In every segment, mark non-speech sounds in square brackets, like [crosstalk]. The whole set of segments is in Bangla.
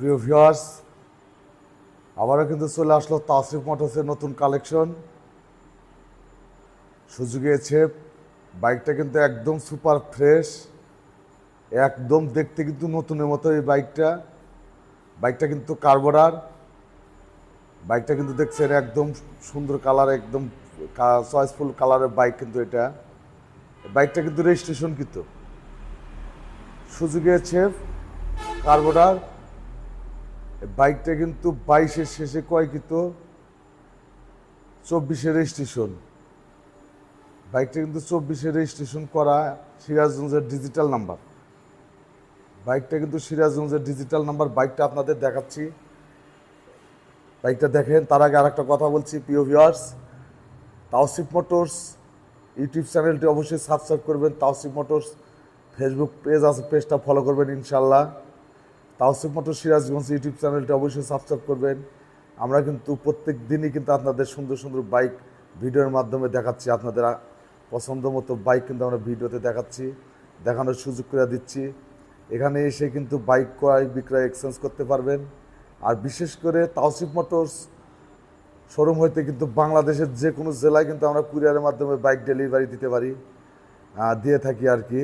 প্রিয় ভিউয়ার্স আবারও কিন্তু চলে আসলো তাসরিফ মোটরসের নতুন কালেকশন সুযোগে এসেপ বাইকটা কিন্তু একদম সুপার ফ্রেশ একদম দেখতে কিন্তু নতুনের মতো এই বাইকটা বাইকটা কিন্তু কার্বোরার বাইকটা কিন্তু দেখছেন একদম সুন্দর কালার একদম চয়েসফুল কালারের বাইক কিন্তু এটা। বাইকটা কিন্তু রেজিস্ট্রেশন কিন্তু। সুযোগে ছেপ কার্বোরার বাইকটা কিন্তু বাইশের শেষে ক্রয়কৃত চব্বিশে রেজিস্ট্রেশন। বাইকটা কিন্তু চব্বিশে রেজিস্ট্রেশন করা সিরাজগঞ্জের ডিজিটাল নাম্বার। বাইকটা কিন্তু সিরাজগঞ্জের ডিজিটাল নাম্বার, বাইকটা আপনাদের দেখাচ্ছি। বাইকটা দেখেন, তার আগে আরেকটা কথা বলছি, প্রিয় ভিউয়ার্স তাওসিফ মোটরস ইউটিউব চ্যানেলটি অবশ্যই সাবস্ক্রাইব করবেন। তাওসিফ মোটরস ফেসবুক পেজ আছে, পেজটা ফলো করবেন ইনশাল্লাহ তাওসিফ মোটর সিরাজগঞ্জ ইউটিউব চ্যানেলটি অবশ্যই সাবস্ক্রাইব করবেন। আমরা কিন্তু প্রত্যেক দিনই কিন্তু আপনাদের সুন্দর সুন্দর বাইক ভিডিওর মাধ্যমে দেখাচ্ছি। আপনাদের পছন্দ মতো বাইক কিন্তু আমরা ভিডিওতে দেখাচ্ছি। দেখানোর সুযোগ করে দিচ্ছি। এখানে এসে কিন্তু বাইক ক্রয়, বিক্রয় এক্সচেঞ্জ করতে পারবেন। আর বিশেষ করে তাওসিফ মোটরস শোরুম হইতে কিন্তু বাংলাদেশের যে কোনো জেলায় কিন্তু আমরা কুরিয়ারের মাধ্যমে বাইক ডেলিভারি দিতে পারি। দিয়ে থাকি আর কি।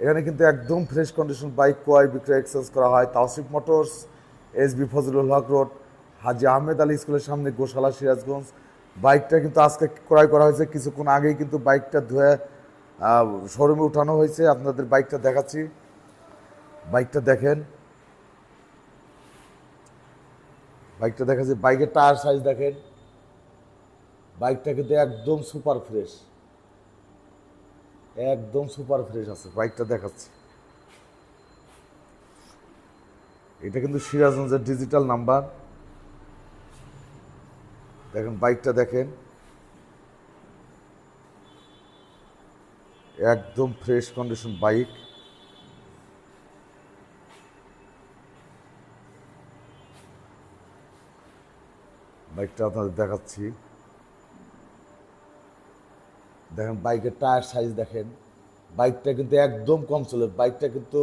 এখানে কিন্তু একদম ফ্রেশ কন্ডিশন বাইক ক্রয় বিক্রয় এক্সচেঞ্জ করা হয়। Tawsif motors S B Fazlul Haque road Haji Ahmed Ali স্কুলের সামনে গোশালা সিরাজগঞ্জ। বাইকটা কিন্তু আজকে ক্রয় করা হয়েছে। কিছুক্ষণ আগেই কিন্তু বাইকটা ধুয়ে শোরুমে উঠানো হয়েছে। আপনাদের বাইকটা দেখাচ্ছি। বাইকটা দেখেন। বাইকটা দেখা যায় বাইকের টায়ার সাইজ দেখেন। বাইকটা কিন্তু একদম সুপার ফ্রেশ একদম সুপার ফ্রেশ আছে বাইকটা দেখাচ্ছি। এটা কিন্তু সিরাজগঞ্জের ডিজিটাল নাম্বার দেখেন বাইকটা দেখেন। একদম ফ্রেশ কন্ডিশন বাইক বাইকটা আপনাদের দেখাচ্ছি। দেখেন বাইকের টায়ার সাইজ দেখেন। বাইকটা কিন্তু একদম কম চলে, বাইকটা কিন্তু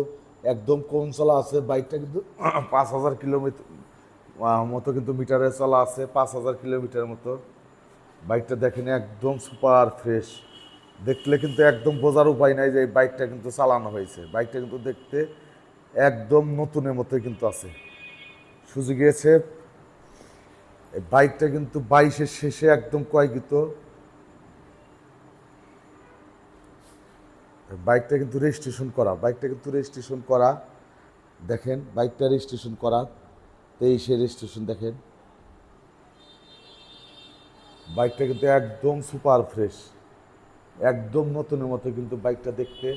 একদম কম চলা আছে, বাইকটা কিন্তু [clears throat] পাঁচ হাজার কিলোমিটার মতো কিন্তু মিটারে চলা আছে, পাঁচ হাজার কিলোমিটার মতো। বাইকটা দেখেন একদম সুপার ফ্রেশ দেখলে কিন্তু একদম বোঝার উপায় নাই যে এই বাইকটা কিন্তু চালানো হয়েছে। বাইকটা কিন্তু দেখতে একদম নতুনের মতোই কিন্তু আছে। সুযোগ গিয়েছে এই বাইকটা কিন্তু বাইশের শেষে একদম কয়কৃত বাইকটা কিন্তু রেজিস্ট্রেশন করা বাইকটা কিন্তু রেজিস্ট্রেশন করা, দেখেন, বাইকটা রেজিস্ট্রেশন করা, তেইশে রেজিস্ট্রেশন দেখেন। বাইকটা কিন্তু একদম সুপার ফ্রেশ একদম নতুনের মতো কিন্তু বাইকটা দেখতে।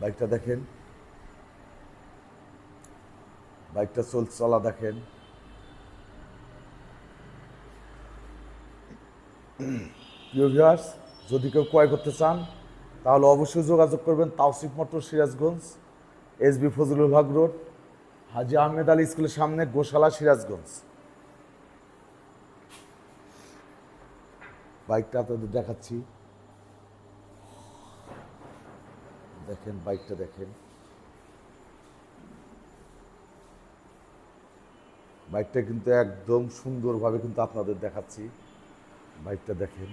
বাইকটা দেখেন, বাইকটা চল চলা দেখেন। প্রিয় ভিউয়ার্স যদি কেউ ক্রয় করতে চান তাহলে অবশ্যই যোগাযোগ করবেন Tawsif motor Sirajganj, S B Fazlul Haque road, Haji Ahmed Ali স্কুলের সামনে গোশালা সিরাজগঞ্জ। বাইকটা আপনাদের দেখাচ্ছি। দেখেন, বাইকটা দেখেন। বাইকটা কিন্তু একদম সুন্দরভাবে কিন্তু আপনাদের দেখাচ্ছি। বাইকটা দেখেন।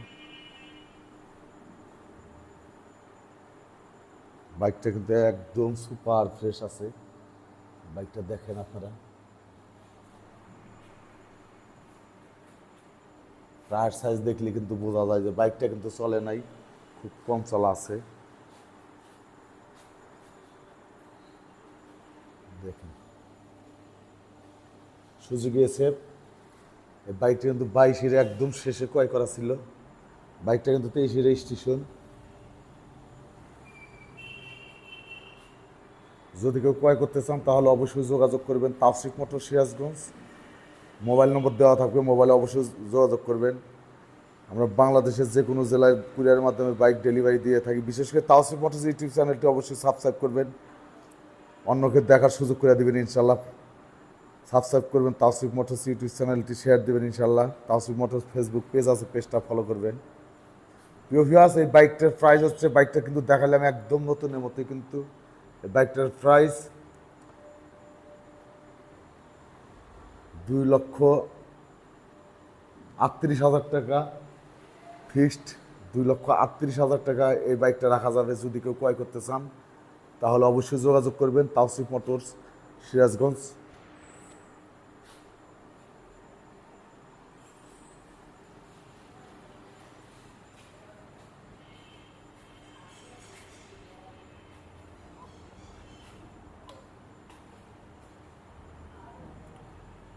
বাইকটা কিন্তু একদম সুপার ফ্রেশ আছে। বাইকটা দেখেন আপনারা। টায়ার সাইজ দেখলে কিন্তু বোঝা যায় যে বাইকটা কিন্তু চলে নাই, খুব কম চলা আছে। দেখেন। সুযোগ এসে এই বাইকটা কিন্তু বাইশের একদম শেষে ক্রয় করা ছিল। বাইকটা কিন্তু তেইশে রেজিস্ট্রেশন যদি কেউ ক্রয় করতে চান, তাহলে অবশ্যই যোগাযোগ করবেন Tafsik motor Sirajganj. Mobile number দেওয়া থাকবে, মোবাইলে অবশ্যই যোগাযোগ করবেন। আমরা বাংলাদেশের যে কোনো জেলায় কুরিয়ারের মাধ্যমে বাইক ডেলিভারি দিয়ে থাকি। বিশেষ করে তাওসিফ মোটরস ইউটিউব চ্যানেলটি অবশ্যই সাবস্ক্রাইব করবেন। অন্যকে দেখার সুযোগ করে দেবেন ইনশাল্লাহ সাবস্ক্রাইব করবেন তাওসিফ মোটরস ইউটিউব চ্যানেলটি, শেয়ার দেবেন ইনশাল্লাহ তাওসিফ মোটরস ফেসবুক পেজ আছে, পেজটা ফলো করবেন। প্রিয় ভিউয়ার্স এই বাইকটার প্রাইস হচ্ছে, বাইকটা কিন্তু দেখালাম একদম নতুনের মতো কিন্তু। বাইকটার প্রাইস দুই লক্ষ আটত্রিশ হাজার টাকা। ফিক্সড দুই লক্ষ আটত্রিশ হাজার টাকা এই বাইকটা রাখা যাবে যদি কেউ ক্রয় করতে চান, তাহলে অবশ্যই যোগাযোগ করবেন তাওসিফ মোটরস সিরাজগঞ্জ।